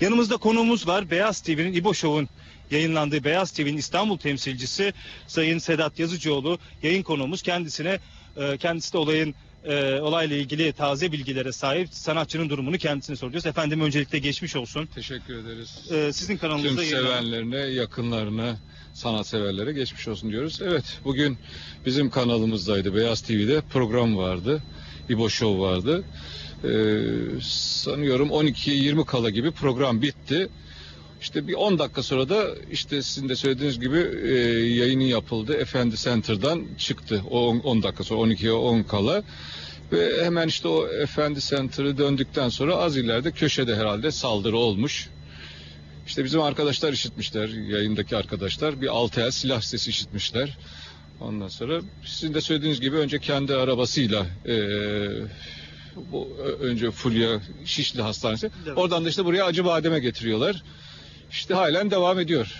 Yanımızda konuğumuz var. Beyaz TV'nin İbo Show'un yayınlandığı Beyaz TV'nin İstanbul temsilcisi Sayın Sedat Yazıcıoğlu yayın konuğumuz. Kendisine e, kendisi de olayın e, olayla ilgili taze bilgilere sahip sanatçının durumunu kendisine soracağız. Efendim öncelikle geçmiş olsun. Teşekkür ederiz. E, sizin Tüm kanalınızda yayınlanan- sevenlerine, yakınlarına, sanatseverlere geçmiş olsun diyoruz. Evet, bugün bizim kanalımızdaydı. Beyaz TV'de program vardı. İbo Show vardı. Ee, sanıyorum 12'ye 20 kala gibi program bitti. İşte bir 10 dakika sonra da işte sizin de söylediğiniz gibi e, yayının yapıldı. Efendi Center'dan çıktı. O 10 10 dakika sonra 12'ye 10 kala. Ve hemen işte o Efendi Center'ı döndükten sonra az ileride köşede herhalde saldırı olmuş. İşte bizim arkadaşlar işitmişler, yayındaki arkadaşlar. Bir altı el silah sesi işitmişler. Ondan sonra sizin de söylediğiniz gibi önce kendi arabasıyla eee, bu önce Fulya Şişli Hastanesi. Evet. Oradan da işte buraya Acıbadem'e getiriyorlar. İşte halen devam ediyor.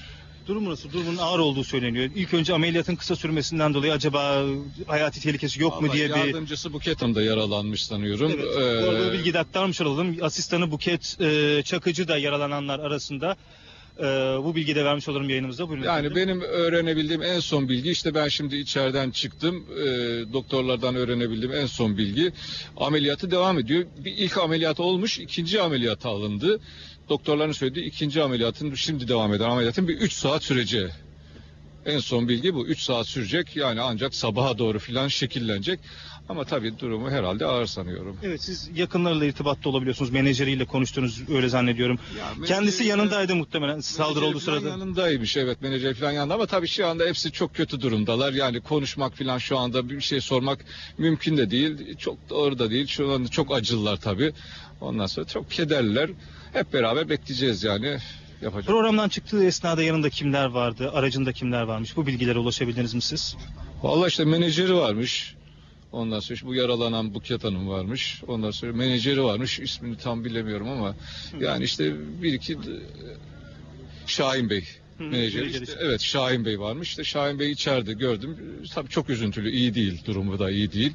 Durumu nasıl? Durumun ağır olduğu söyleniyor. İlk önce ameliyatın kısa sürmesinden dolayı acaba hayati tehlikesi yok mu Vallahi diye bir Yardımcısı Buket Hanım da yaralanmış sanıyorum. Evet, Ee, bu arada bilgi de aktarmış olalım. Asistanı Buket e, Çakıcı da yaralananlar arasında. E, bu bilgi de vermiş olurum yayınımızda. Buyurun Yani efendim. benim öğrenebildiğim en son bilgi işte ben şimdi içeriden çıktım. Ee, doktorlardan öğrenebildiğim en son bilgi ameliyatı devam ediyor. Bir ilk ameliyat olmuş, ikinci ameliyata alındı. Doktorların söylediği ikinci ameliyatın şimdi devam eden ameliyatın bir 3 saat süreceği. En son bilgi bu. 3 saat sürecek. Yani ancak sabaha doğru filan şekillenecek. Ama tabii durumu herhalde ağır sanıyorum. Evet siz yakınlarıyla irtibatta olabiliyorsunuz. Menajeriyle konuştunuz öyle zannediyorum. Kendisi menajeri- yanındaydı muhtemelen saldırı olduğu sırada. Yanındaymış evet menajer falan yanında ama tabii şu anda hepsi çok kötü durumdalar. Yani konuşmak falan şu anda bir şey sormak mümkün de değil. Çok doğru da değil. Şu anda çok acılılar tabii. Ondan sonra çok kederliler. Hep beraber bekleyeceğiz yani. Yapacak. Programdan çıktığı esnada yanında kimler vardı? Aracında kimler varmış? Bu bilgilere ulaşabildiniz mi siz? Vallahi işte menajeri varmış. Ondan sonra işte bu yaralanan Buket Hanım varmış. Ondan sonra menajeri varmış. İsmini tam bilemiyorum ama yani işte bir iki de- Şahin Bey. Hı, Menajeri işte. evet Şahin Bey varmış. İşte Şahin Bey içeride gördüm. Tabii çok üzüntülü, iyi değil. Durumu da iyi değil.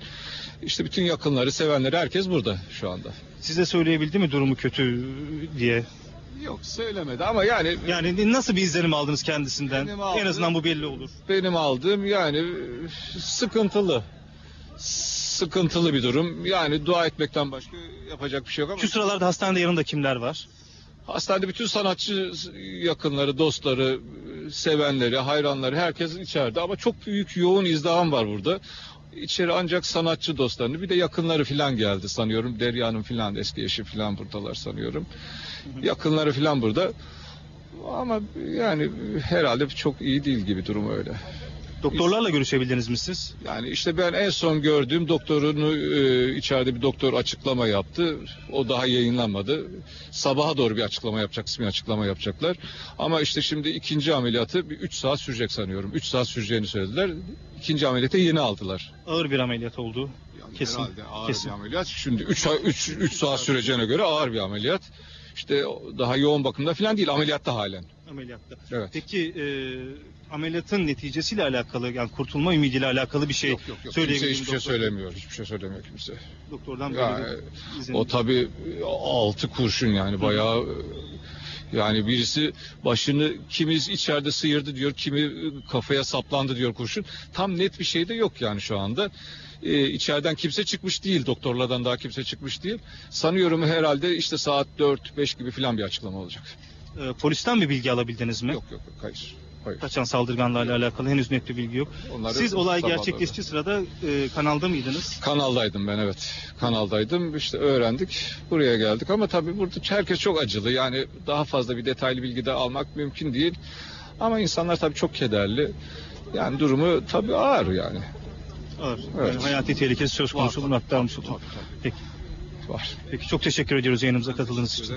İşte bütün yakınları, sevenleri herkes burada şu anda. Size söyleyebildi mi durumu kötü diye? Yok söylemedi ama yani Yani nasıl bir izlenim aldınız kendisinden? Benim En azından bu belli olur. benim aldığım yani sıkıntılı. Sıkıntılı bir durum. Yani dua etmekten başka yapacak bir şey yok ama Şu sıralarda hastanede yanında kimler var? hastanede bütün sanatçı yakınları, dostları, sevenleri, hayranları herkes içeride ama çok büyük yoğun izdiham var burada. İçeri ancak sanatçı dostlarını bir de yakınları filan geldi sanıyorum. Derya'nın filan eski eşi filan buradalar sanıyorum. Yakınları filan burada. Ama yani herhalde çok iyi değil gibi durum öyle. Doktorlarla görüşebildiniz mi siz? Yani işte ben en son gördüğüm doktorunu e, içeride bir doktor açıklama yaptı. O daha yayınlanmadı. Sabaha doğru bir açıklama yapacak, kısmi açıklama yapacaklar. Ama işte şimdi ikinci ameliyatı bir 3 saat sürecek sanıyorum. 3 saat süreceğini söylediler. İkinci ameliyatı yeni aldılar. Ağır bir ameliyat oldu. Yani Kesin, Herhalde ağır kesin. bir ameliyat. Şimdi 3 3 3 saat süreceğine göre ağır bir ameliyat. İşte daha yoğun bakımda falan değil, ameliyatta halen. Ameliyatta. Evet. Peki e, ameliyatın neticesiyle alakalı yani kurtulma ümidiyle alakalı bir şey Yok yok yok. Kimse hiçbir şey doktor? söylemiyor. Hiçbir şey söylemiyor kimse. Doktordan böyle Yani bir izlenim. O tabii altı kurşun yani bayağı yani birisi başını kimi içeride sıyırdı diyor, kimi kafaya saplandı diyor kurşun. Tam net bir şey de yok yani şu anda. Ee, içeriden kimse çıkmış değil, doktorlardan daha kimse çıkmış değil. Sanıyorum herhalde işte saat 4-5 gibi falan bir açıklama olacak. E, polisten bir bilgi alabildiniz mi? Yok yok yok hayır. Hayır. Kaçan saldırganlarla alakalı henüz net bir bilgi yok. Onları Siz olay gerçekleştiği sırada e, kanalda mıydınız? Kanaldaydım ben evet. Kanaldaydım. İşte öğrendik. Buraya geldik ama tabii burada herkes çok acılı. Yani daha fazla bir detaylı bilgi de almak mümkün değil. Ama insanlar tabii çok kederli. Yani durumu tabii ağır yani. Ağır. Evet. Yani hayati tehlikesi söz konusu Var, bunu aktarmış tabii, oldum. tabii, Peki. Var. Peki çok teşekkür ediyoruz yayınımıza katıldığınız için.